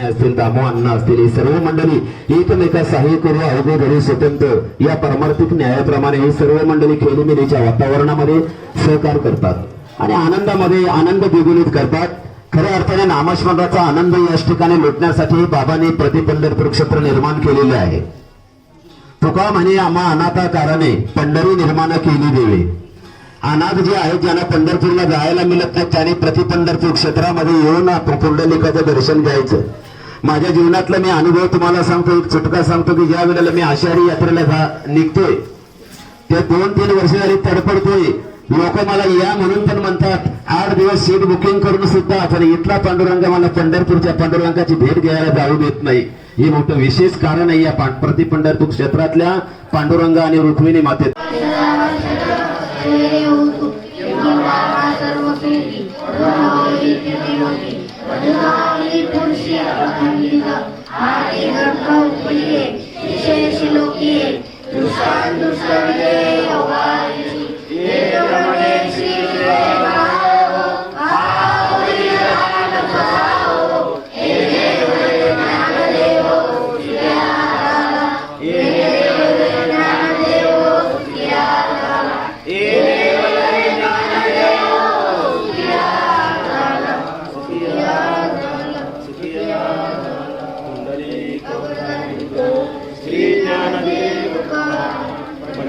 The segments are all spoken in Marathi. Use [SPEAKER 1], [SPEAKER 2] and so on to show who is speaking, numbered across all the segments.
[SPEAKER 1] असतील दामो अण्णा असतील ही सर्व मंडळी एकमेका सहाय्य करू अवघड स्वतंत्र. या परमार्थिक न्यायाप्रमाणे ही सर्व मंडळी खेळीमेळीच्या वातावरणामध्ये सहकार करतात आणि आनंदामध्ये आनंद द्विगुणित करतात. खऱ्या अर्थाने नामस्मरणाचा आनंद याच ठिकाणी लुटण्यासाठी बाबांनी प्रतिपंढरपूर क्षेत्र निर्माण केलेले आहे. तुका म्हणे आम्हा अनाथाकाराने पंढरी निर्माण केली देवे? अनाथ जे आहेत ज्यांना पंढरपूरला जायला मिळत नाही त्यांनी प्रति पंढरपूर क्षेत्रामध्ये येऊन आपण पुंडलिकाचं दर्शन घ्यायचं. माझ्या जीवनातला मी अनुभव तुम्हाला सांगतो एक चुटका सांगतो की ज्या वेळेला मी आषाढी यात्रेला जा- निघतोय ते दोन तीन वर्ष झाली तडपडतोय. लोक मला या म्हणून पण म्हणतात आठ दिवस सीट बुकिंग करून सुद्धा तर इथला पांडुरंग मला पंढरपूरच्या पांडुरंगाची भेट घ्यायला जाऊ देत नाही. हे मोठं विशेष कारण आहे या पां- प्रति पंढरपूर क्षेत्रातल्या पांडुरंग आणि रुक्मिणी Deus.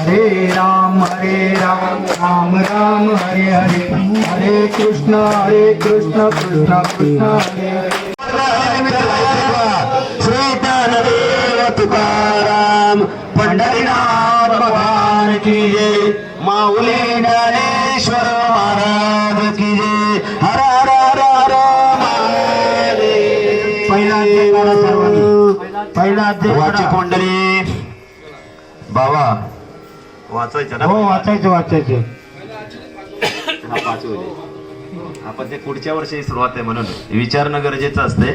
[SPEAKER 2] हरे राम हरे राम राम राम हरे हरे। हरे कृष्ण हरे कृष्ण कृष्ण कृष्ण हरे हरे।
[SPEAKER 1] श्री ज्ञानदेव तुकाराम पंढरीनाथ भगवान की जय माऊली ज्ञानेश्वर महाराज की जय हर हर हर हर.
[SPEAKER 2] पहिला अध्याय पहिला अध्याय.
[SPEAKER 1] कोंडली बाबा वाचायचं ना?
[SPEAKER 2] हो वाचायचं वाचायचं.
[SPEAKER 1] हा आपण ते पुढच्या वर्षी सुरुवात आहे म्हणून. विचारणं गरजेचं असते.